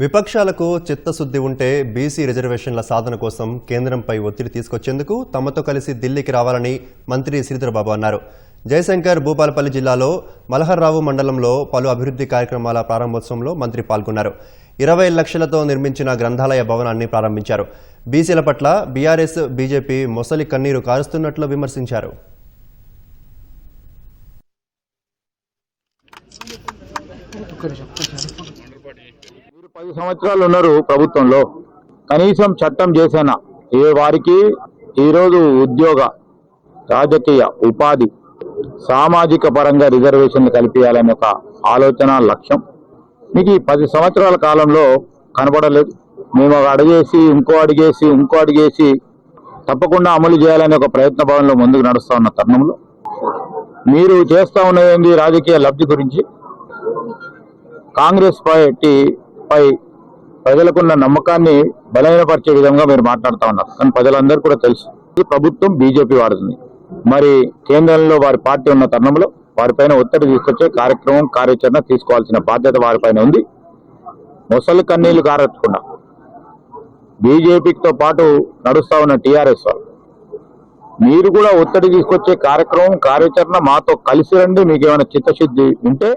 విపక్షాలకు చిత్తశుద్ధి ఉంటే బీసీ రిజర్వేషన్ల సాధన కోసం కేంద్రంపై ఒత్తిడి తీసుకొచ్చేందుకు తమతో కలిసి ఢిల్లీకి రావాలని మంత్రి శ్రీధరబాబు అన్నారు. జయశంకర్ భూపాలపల్లి జిల్లాలో మలహర్రావు మండలంలో పలు అభివృద్ధి కార్యక్రమాల ప్రారంభోత్సవంలో మంత్రి పాల్గొన్నారు. ఇరవై లక్షలతో నిర్మించిన గ్రంథాలయ భవనాన్ని ప్రారంభించారు. బీసీల పట్ల బీఆర్ఎస్ బీజేపీ మొసలి కన్నీరు కారుస్తున్నట్లు విమర్శించారు. మీరు పది సంవత్సరాలు ఉన్నారు ప్రభుత్వంలో. కనీసం చట్టం చేసేనా? ఏ వారికి? ఈరోజు ఉద్యోగ రాజకీయ ఉపాధి సామాజిక పరంగా రిజర్వేషన్లు కల్పించాలనే ఒక ఆలోచన లక్ష్యం. మీకు ఈ పది సంవత్సరాల కాలంలో కనబడలేదు. మేము ఒక అడిగేసి ఇంకో అడిగేసి ఇంకో అడిగేసి తప్పకుండా అమలు చేయాలనే ఒక ప్రయత్న భావంలో ముందుకు నడుస్తా ఉన్న తరుణంలో. మీరు చేస్తా ఉన్నది రాజకీయ లబ్ధి గురించి. కాంగ్రెస్ పార్టీ పై ప్రజలకున్న నమ్మకాన్ని బలహీనపరిచే విధంగా మీరు మాట్లాడుతా ఉన్నారు. కానీ ప్రజలందరూ కూడా తెలుసు. ఈ ప్రభుత్వం బీజేపీ వాడుతుంది మరి కేంద్రంలో వారి పార్టీ ఉన్న తరుణంలో వారిపైన ఒత్తిడి తీసుకొచ్చే కార్యక్రమం కార్యాచరణ తీసుకోవాల్సిన బాధ్యత వారిపైన ఉంది. ముసలి కన్నీళ్ళు కారచ్చకుండా బీజేపీతో పాటు నడుస్తా ఉన్న టీఆర్ఎస్ వాళ్ళు మీరు కూడా ఒత్తిడి తీసుకొచ్చే కార్యక్రమం కార్యాచరణ మాతో కలిసి రండి. మీకు ఏమైనా చిత్తశుద్ధి ఉంటే